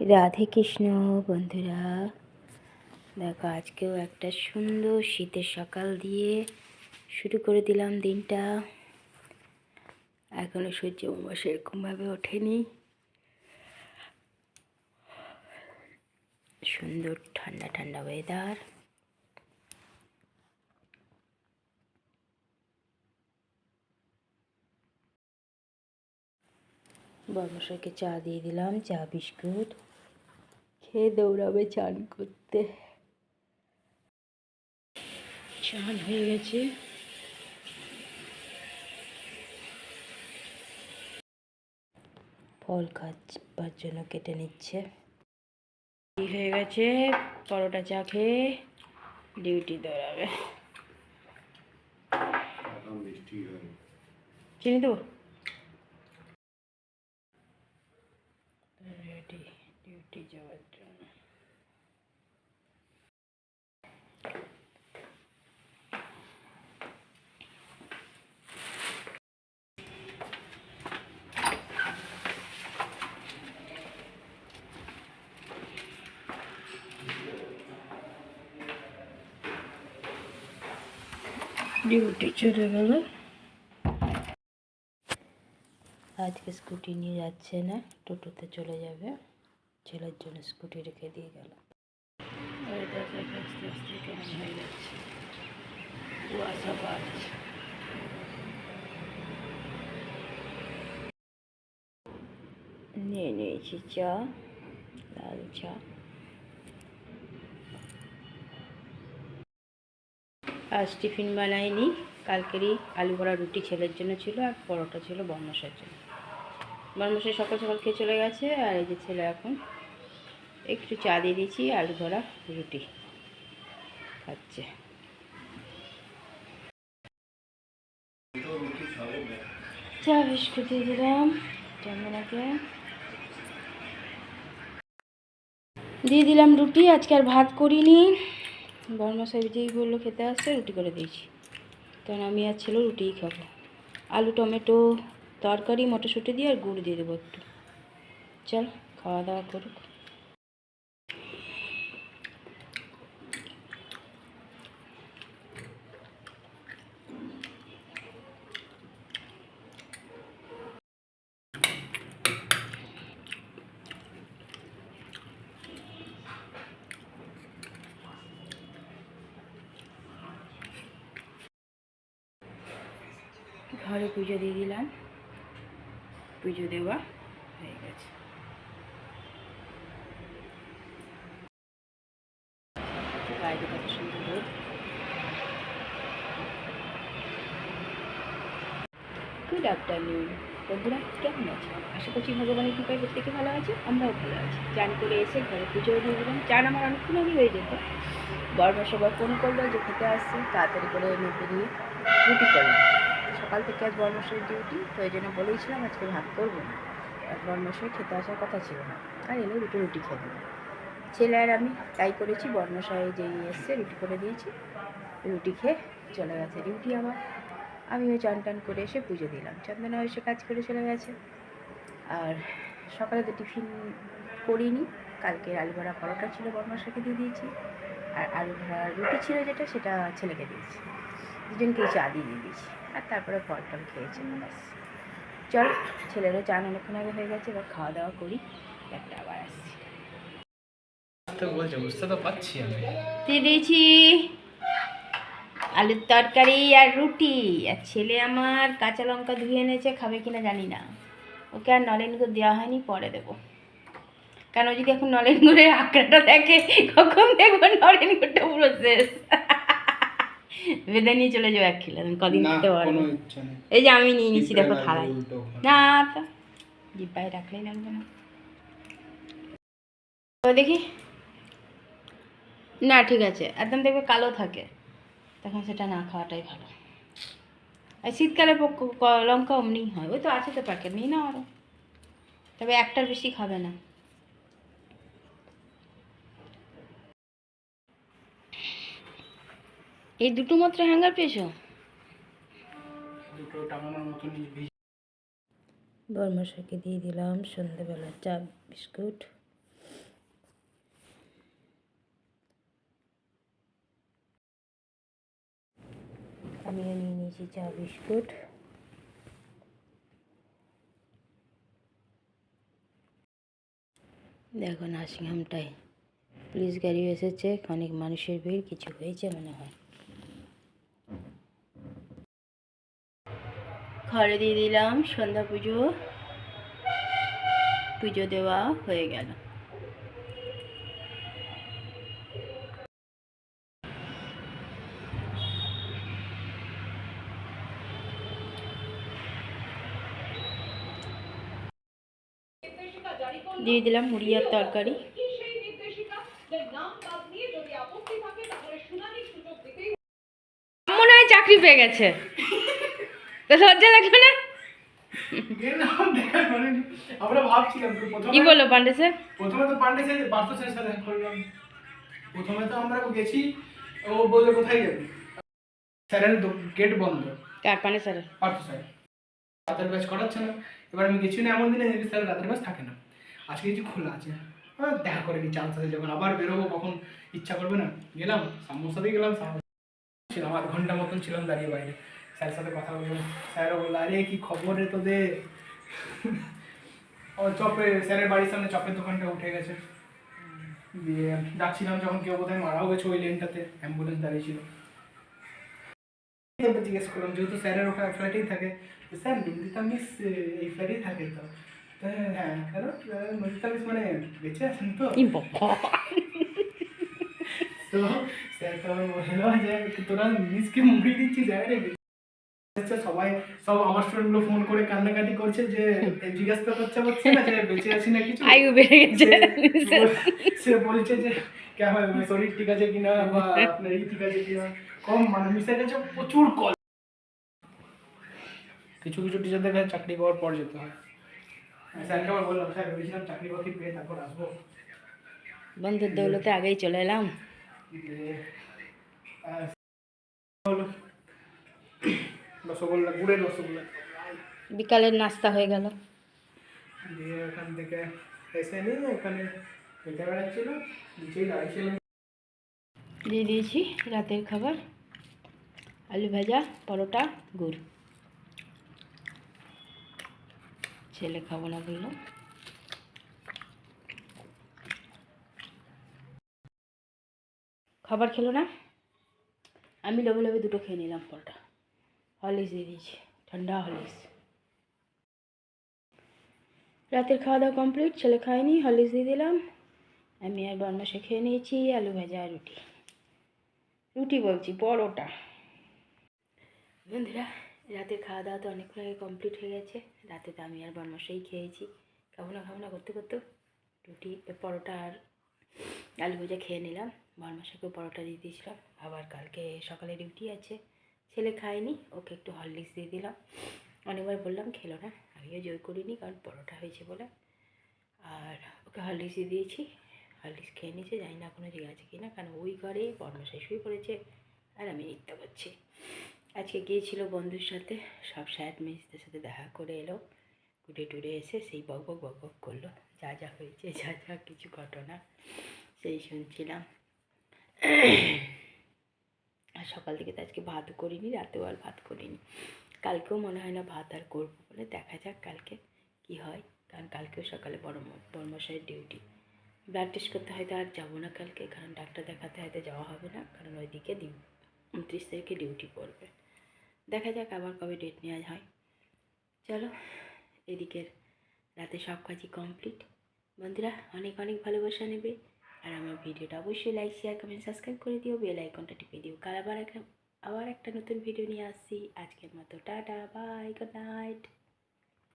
রাধে কৃষ্ণ বন্ধুরা। দেখো, আজকেও একটা সুন্দর শীতের সকাল দিয়ে শুরু করে দিলাম দিনটা। এখনও সূর্য উমা সেরকমভাবে ওঠেনি। সুন্দর ঠান্ডা ঠান্ডা ওয়েদার বর্মশাইকে চা দিয়ে দিলাম, চা, বিস্কুট। খেয়ে দৌড়াবে চান করতে। চান হয়ে গেছে। ফল খাবার জন্য কেটে নিচ্ছে। হয়ে গেছে পরোটা চা খেয়ে ডিউটি দৌড়াবে। চিনি দেবো? রেডি ডিউটি যাওয়ার জন্য ডিউটি চলে গেল আজকে স্কুটি নিয়ে যাচ্ছে না টোটোতে চলে যাবে ছেলের জন্য স্কুটি রেখে দিয়ে গেল আস্তে আস্তে কেমন হয়ে যাচ্ছে কুয়াশা বাড়ছে নিয়ে নিয়েছি চা লাল চা আজ টিফিন বানাইনি। কালকেরই আলু ভরা রুটি ছেলের জন্য ছিল আর পরোটা ছিল বর্মশার জন্য। বর্মশাই সকাল সকাল খেয়ে চলে গেছে আর এই যে ছেলে এখন একটু চা দিয়ে দিয়েছি, আলু ভরা রুটি খাচ্ছে। চা, বিস্কুট দিয়ে দিলাম। চন্দনাকে দিয়ে দিলাম রুটি, আজকে আর ভাত করিনি। বর্মশাই যেই বলল খেতে আসছে, রুটি করে দিয়েছি। কারণ আমি আর ছেলে রুটিই খাব। আলু, টমেটো, তরকারি, মটরশুঁটি দিয়ে আর গুড় দিয়ে দেবো একটু। চল, খাওয়া দাওয়া করুক। ঘরে পুজো দিয়ে দিলাম। পুজো দেওয়া হয়ে গেছে। গুড আফটারনুন বন্ধুরা, কেমন আছে? আশা করছি ভগবানের কৃপায় প্রত্যেকে ভালো আছে, আমরাও ভালো আছি। চান করে এসে ঘরে পুজো দিয়ে দিলাম। চান আমার অনেকক্ষণ আগে হয়ে যেত। বর্মা সবার ফোন করল যে খেতে আসছে তাড়াতাড়ি করে মেপে দিয়ে রুটি করলাম। সকাল থেকে আজ বর্মশাই ডিউটি তো এই জন্য বলেইছিলাম আজকে ভাত করব না। আর বর্মশাই খেতে আসার কথা ছিল না। আর এলে দুটো রুটি খেয়ে ছেলে আর আমি তাই করেছি, বর্মশাই যেই এসছে রুটি করে দিয়েছি, রুটি খেয়ে চলে গেছে। ডিউটি আমার। আমিও চান টান করে এসে পুজো দিলাম। চন্দনা এসে কাজ করে চলে গেছে। আর সকালে তো টিফিন করিনি। কালকে আলু ভরা পরোটা ছিল বর্মশাকে দিয়ে দিয়েছি। আর আলু ভরা রুটি ছিল যেটা, সেটা ছেলেকে দিয়েছি। দুজনকে চা দিয়ে দিয়ে দিয়েছি। আর তারপরে ফল টল খেয়েছে ব্যাস। চল ছেলেরও চান অনেকক্ষণ আগে হয়ে গেছে এবার খাওয়া দাওয়া করি। একটা আবার আসছি। দিয়ে দিয়েছি আলুর তরকারি আর রুটি। আর ছেলে আমার কাঁচা লঙ্কা ধুয়ে এনেছে খাবে কিনা জানি না। ওকে আর নলেন গুড় দেওয়া হয়নি পরে দেবো। যদি এখন নলেন গুড়ের আঁকড়াটা দেখে কখন দেখব নলেন গুড়টা পুরো শেষ। বেঁধে নিয়ে চলে যাব এক কিলো কদিন পারব। এই যে আমি নিয়ে নিচ্ছি দেখো খাবে। না তো জিব্বায় রাখলেই লাগবে না। তো দেখি। না ঠিক আছে একদম দেখবে কালো থাকে। তখন সেটা না খাওয়াটাই ভালো। আর শীতকালে লঙ্কা অমনি হয়। ওই তো আছে তো প্যাকেট নিই না আরও তবে একটার বেশি খাবে না। এই দুটো মাত্র হ্যাঙ্গার পেয়েছ? দুটো দিয়ে দিলাম সন্ধেবেলা চা বিস্কুট। আমি নিয়ে নিয়েছি চা বিস্কুট। দেখো নার্সিংহোমটায় পুলিশ গাড়ি এসেছে অনেক মানুষের ভিড় কিছু হয়েছে মনে হয়। ঘরে দিয়ে দিলাম সন্ধ্যা পুজো। পুজো দেওয়া হয়ে গেল। দিয়ে দিলাম মুড়ি আর তরকারি। মনে হয় চাকরি পেয়ে গেছে। তো লজ্জা লাগবে না? করিনি। আমরা ভাবছিলাম প্রথমে কি বলল পান্ডে স্যার? প্রথমে তো পান্ডে স্যার সাথে করলাম। প্রথমে তো আমরা গেছি ও বলল কোথায় যাবি স্যারের গেট বন্ধ। কার পান্ডে স্যার পার্থ স্যার। রাতের ব্যাচ করাচ্ছে না। এবার আমি গেছি না এমন দিনে যে স্যার রাতের ব্যাচ থাকে না। আজকে কিছু খোলা আছে। দেখা করে নি চান্স আছে যখন আবার বেরোবো কখন ইচ্ছা করবে না। গেলাম সামোসা দিয়ে গেলাম ছিলাম আধ ঘণ্টা মতন ছিলাম দাঁড়িয়ে বাইরে। স্যারের সাথে কথা বললাম স্যারও বলল আরে কি খবর রে তোদের? ও চপে স্যারের বাড়ির সামনে চপের দোকানটা উঠে গেছে। দিয়ে যাচ্ছিলাম যখন কেউ বোধহয় মারাও গেছে ওই লেনটাতে অ্যাম্বুলেন্স দাঁড়িয়ে ছিল জিজ্ঞেস করলাম যেহেতু স্যারের ওখানে ফ্ল্যাটেই থাকে স্যার নন্দিতা মিস এই ফ্ল্যাটেই থাকে তো? হ্যাঁ আহ, নন্দিতা মিস মানে বেঁচে আছেন তো। তো স্যার তো বলল যে তোরা মিসকে মুড়ি দিচ্ছিস? যায় রে আচ্ছা সবাই সব আমার স্টুডেন্টগুলো ফোন করে কান্নাকাটি করছে যে জিজ্ঞাসা করছে হচ্ছে না যে বেঁচে আছি না কিছু? আয়ু বেড়ে গেছে। সে- বলছে যে কেমন শরীর ঠিক আছে কিনা বা আপনার ঠিক আছে কিনা? কম মানে মিসের কাছে প্রচুর কল। কিছু কিছু টিচারদের কাছে চাকরি পাওয়ার পর যেতে হয়। স্যারকে আবার বললাম স্যার ভেবেছিলাম চাকরি বাকরি পেয়ে তারপর আসব। বন্ধুর দৌলতে আগেই চলে এলাম। রসগোল্লা গুড়ের রসগোল্লা বিকালের নাস্তা হয়ে গেল। দিয়ে ওখান থেকে এসে নিয়ে ওখানে বেড়াচ্ছিল নিচেই দাঁড়িয়েছিলাম। দিয়ে দিয়েছি রাতের খাবার আলু ভাজা পরোটা গুড়। ছেলে খাব না বলল। খাবার খেলো না? আমি লোভে লোভে দুটো খেয়ে নিলাম পরোটা। হরলিক্স দিয়ে দিয়েছি ঠান্ডা হরলিক্স রাতের খাওয়া দাওয়া কমপ্লিট ছেলে খায়নি হরলিক্স দিয়ে দিলাম। আমি আর বর্মাসে খেয়ে নিয়েছি, আলু ভাজা রুটি। রুটি বলছি, পরোটা। বন্ধুরা, রাতের খাওয়া দাওয়া তো অনেকক্ষণ আগে কমপ্লিট হয়ে গেছে। রাতে তো আমি আর বর্মাসেই খেয়েছি। খাব না খাব না করতে করতে রুটি, পরোটা আর আলু ভাজা খেয়ে নিলাম। বর্মাসাকেও পরোটা দিয়ে দিয়েছিলাম। আবার কালকে সকালে ডিউটি আছে। ছেলে খায়নি, ওকে একটু হরলিক্স দিয়ে দিলাম। অনেকবার বললাম, খেলো না, আমিও জোর করিনি, কারণ পরোটা হয়েছে বলে। আর ওকে হরলিক্স দিয়ে দিয়েছি, হরলিক্স খেয়ে নিয়েছে, জানি না কোনো জেগে আছে কি না, কারণ ওই ঘরে বর্মশাই শুয়ে পড়েছে আর আমি নিত্যা করছি। আজকে গিয়েছিল বন্ধুর সাথে, সব স্যার মিসদের সাথে দেখা করে এলো, ঘুরে টুরে এসে সেই বক বক বক বক করল, যা যা হয়েছে, যা যা কিছু ঘটনা, সেই শুনছিলাম। সকাল থেকে তো আজকে ভাত করিনি, রাতেও আর ভাত করিনি। কালকেও মনে হয় না ভাত আর করব বলে। দেখা যাক কালকে কি হয়, কারণ কালকেও সকালে বড় বড়মশাইয়ের ডিউটি ব্লাড টেস্ট করতে হয়তো আর যাব না কালকে, কারণ ডাক্তার দেখাতে হয়তো যাওয়া হবে না, কারণ ওইদিকে ডিউ উনত্রিশ তারিখে ডিউটি পড়বে। দেখা যাক আবার কবে ডেট নেওয়া হয়। চলো, এদিকের রাতে সব কাজই কমপ্লিট বন্ধুরা, অনেক অনেক ভালোবাসা নেবে। আর আমার ভিডিওটা অবশ্যই লাইক শেয়ার কমেন্ট সাবস্ক্রাইব করে দিও বেল আইকনটা টিপে দিও। কাল আবার একটা আবার একটা নতুন ভিডিও নিয়ে আসছি। আজকের মতো টাটা বাই গুড নাইট